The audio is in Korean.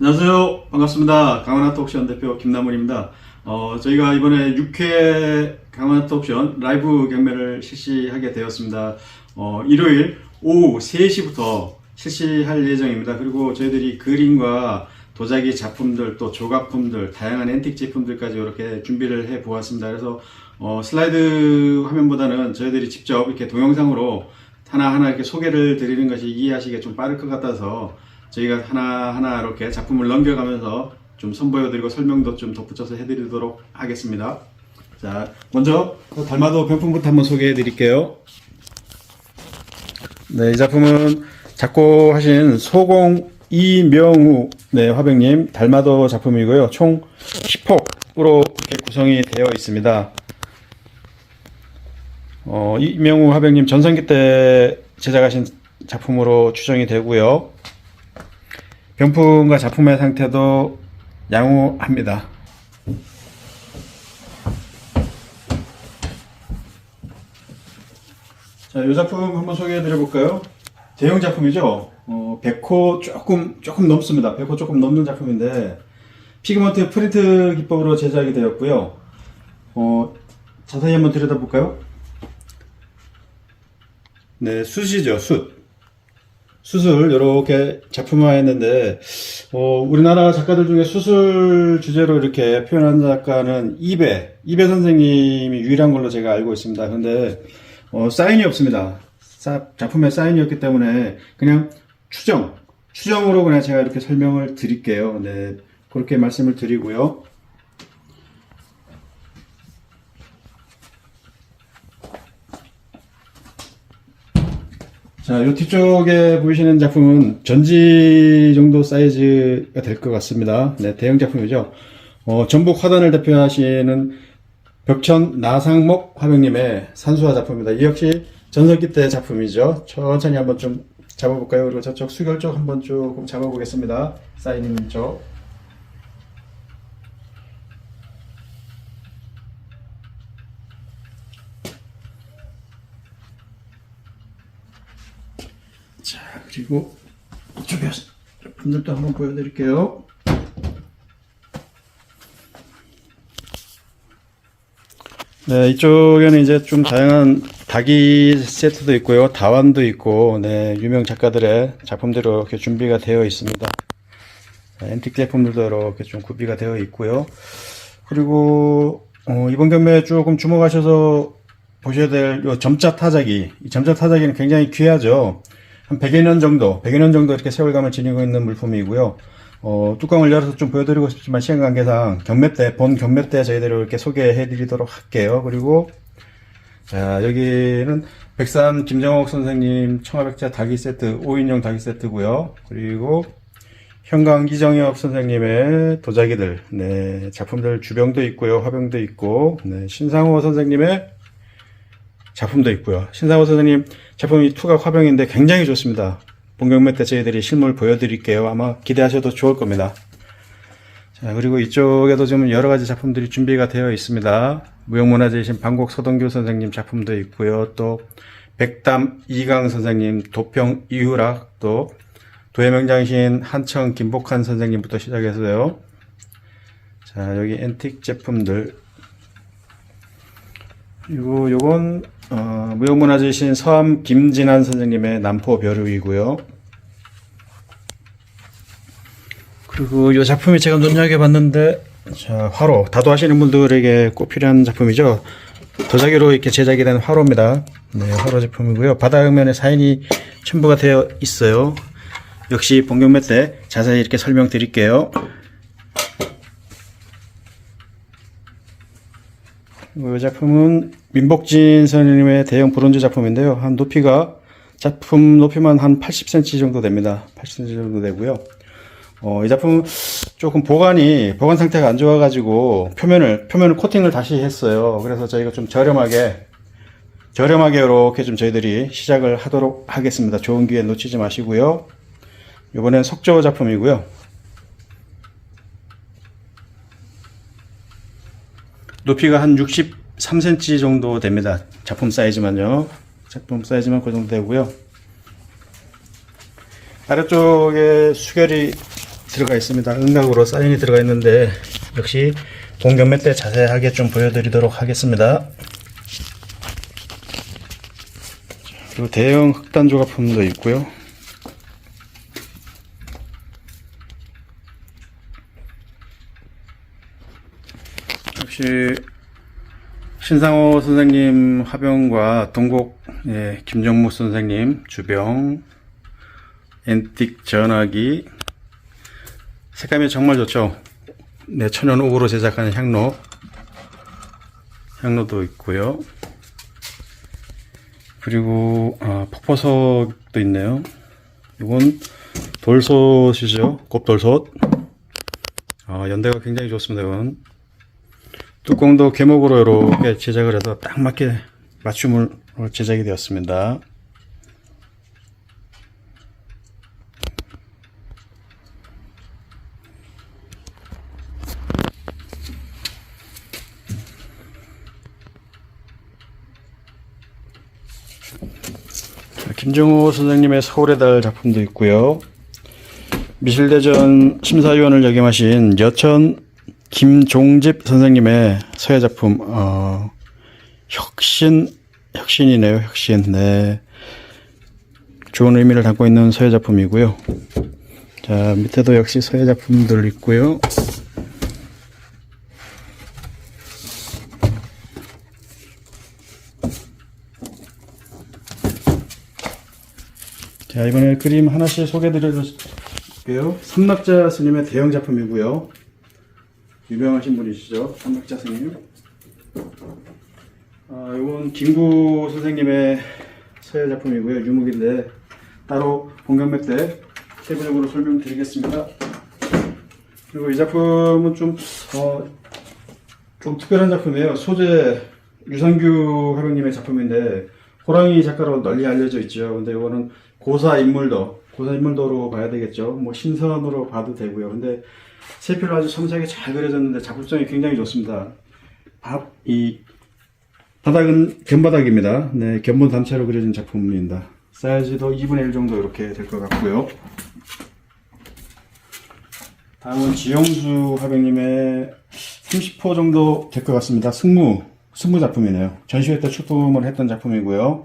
안녕하세요. 반갑습니다. 강원아트 옥션 대표 김남훈입니다. 어, 저희가 이번에 6회 강원아트 옥션 라이브 경매를 실시하게 되었습니다. 어, 일요일 오후 3시부터 실시할 예정입니다. 그리고 저희들이 그림과 도자기 작품들 또 조각품들 다양한 앤틱 제품들까지 이렇게 준비를 해 보았습니다. 그래서 어, 슬라이드 화면보다는 저희들이 직접 이렇게 동영상으로 하나하나 이렇게 소개를 드리는 것이 이해하시기가 좀 빠를 것 같아서 저희가 하나하나 이렇게 작품을 넘겨가면서 좀 선보여드리고 설명도 좀 덧붙여서 해드리도록 하겠습니다. 자, 먼저 그 달마도 병품부터 한번 소개해 드릴게요. 네, 이 작품은 작곡하신 소공 이명우 네, 화백님 달마도 작품이고요. 총 10폭으로 이렇게 구성이 되어 있습니다. 어, 이명우 화백님 전성기 때 제작하신 작품으로 추정이 되고요. 병품과 작품의 상태도 양호합니다. 자, 이 작품 한번 소개해 드려 볼까요? 대형 작품이죠. 어, 100호 조금 조금 넘습니다. 100호 조금 넘는 작품인데 피그먼트 프린트 기법으로 제작이 되었고요. 어, 자세히 한번 들여다 볼까요? 네, 숯이죠, 숯. 숯을 이렇게 작품화했는데 어, 우리나라 작가들 중에 숯을 주제로 이렇게 표현한 작가는 이배 이배 선생님이 유일한 걸로 제가 알고 있습니다. 그런데 어, 사인이 없습니다. 사- 작품에 사인이 없기 때문에 그냥 추정 추정으로 그냥 제가 이렇게 설명을 드릴게요. 네, 그렇게 말씀을 드리고요. 자, 요 뒤쪽에 보이시는 작품은 전지 정도 사이즈가 될 것 같습니다. 네, 대형 작품이죠. 어, 전북 화단을 대표하시는 벽천 나상목 화백님의 산수화 작품입니다. 이 역시 전성기 때 작품이죠. 천천히 한번 좀 잡아볼까요? 그리고 저쪽 수결 쪽 한번 조금 잡아보겠습니다. 사인 있는 쪽. 자, 그리고 이쪽에 분들도 한번 보여드릴게요. 네, 이쪽에는 이제 좀 다양한 닭이 세트도 있고요. 다완도 있고, 네, 유명 작가들의 작품들이 이렇게 준비가 되어 있습니다. 네, 앤틱 제품들도 이렇게 좀 구비가 되어 있고요. 그리고, 어, 이번 경매에 조금 주목하셔서 보셔야 될 요 점자 타자기. 이 점자 타자기는 굉장히 귀하죠. 한 100여 년 정도, 100여 년 정도 이렇게 세월감을 지니고 있는 물품이고요. 어, 뚜껑을 열어서 좀 보여드리고 싶지만 시간 관계상 경매 때, 본 경매 때 저희들이 이렇게 소개해 드리도록 할게요. 그리고, 자, 여기는 백산 김정옥 선생님 청아백자 닭이 세트, 5인용 닭이 세트고요. 그리고 현강 이정엽 선생님의 도자기들, 네, 작품들 주병도 있고요. 화병도 있고, 네, 신상호 선생님의 작품도 있고요. 신상호 선생님 작품이 투각 화병인데 굉장히 좋습니다. 본경매 때 저희들이 실물 보여드릴게요. 아마 기대하셔도 좋을 겁니다. 자, 그리고 이쪽에도 좀 여러 가지 작품들이 준비가 되어 있습니다. 무형문화재이신 방곡 서동규 선생님 작품도 있고요. 또 백담 이강 선생님, 도평 이유락, 또 도예명장신 한청 김복한 선생님부터 시작해서요. 자, 여기 앤틱 제품들 그리고 요건 어, 무형문화재이신 서암 김진한 선생님의 남포 벼루이고요. 그리고 이 작품이 제가 눈여겨 봤는데 자 화로 다도하시는 분들에게 꼭 필요한 작품이죠. 도자기로 이렇게 제작이 된 화로입니다. 네, 화로 제품이고요. 바닥면에 사인이 첨부가 되어 있어요. 역시 본경매 때 자세히 이렇게 설명드릴게요. 그리고 이 작품은 민복진 선생님의 대형 브론즈 작품인데요. 한 높이가 작품 높이만 한 80cm 정도 됩니다. 80cm 정도 되고요. 어, 이 작품 조금 보관이 보관 상태가 안 좋아가지고 표면을 표면을 코팅을 다시 했어요. 그래서 저희가 좀 저렴하게 저렴하게 이렇게 좀 저희들이 시작을 하도록 하겠습니다. 좋은 기회 놓치지 마시고요. 이번엔 석조 작품이고요. 높이가 한 63cm 정도 됩니다. 작품 사이즈만요. 작품 사이즈만 그 정도 되고요. 아래쪽에 수결이 들어가 있습니다. 음각으로 사인이 들어가 있는데 역시 동경매 때 자세하게 좀 보여드리도록 하겠습니다. 그리고 대형 흑단 조각품도 있고요. 역시 신상호 선생님 화병과 동곡 예, 김정무 선생님 주병 앤틱 전화기 색감이 정말 좋죠. 네, 천연 옥으로 제작한 향로 향로도 있고요. 그리고 아, 폭포석도 있네요. 이건 돌솥이죠. 곱돌솥. 아, 연대가 굉장히 좋습니다. 이건 뚜껑도 개목으로 이렇게 제작을 해서 딱 맞게 맞춤을 제작이 되었습니다. 김정호 선생님의 서울의 달 작품도 있고요. 미실대전 심사위원을 역임하신 여천 김종집 선생님의 서예 작품 어, 혁신 혁신이네요. 혁신. 네. 좋은 의미를 담고 있는 서예 작품이고요. 자, 밑에도 역시 서예 작품들 있고요. 자, 이번에 그림 하나씩 소개해 드릴게요. 삼막자 스님의 대형 작품이고요. 유명하신 분이시죠. 삼막자 스님. 아, 이건 김구 선생님의 서예 작품이고요. 유목인데 따로 본경매 때 세부적으로 설명드리겠습니다. 그리고 이 작품은 좀, 어, 좀 특별한 작품이에요. 소재 유상규 화병님의 작품인데 호랑이 작가로 널리 알려져 있죠. 근데 이거는 고사 인물도, 고사 인물도로 봐야 되겠죠. 뭐 신선으로 봐도 되고요. 근데 세표를 아주 섬세하게 잘 그려졌는데 작품성이 굉장히 좋습니다. 밥, 이 바닥은 견바닥입니다. 네, 견본 단체로 그려진 작품입니다. 사이즈도 2분의 1 정도 이렇게 될 것 같고요. 다음은 지영수 화병님의 30호 정도 될 것 같습니다. 승무, 승무 작품이네요. 전시회 때 출품을 했던 작품이고요.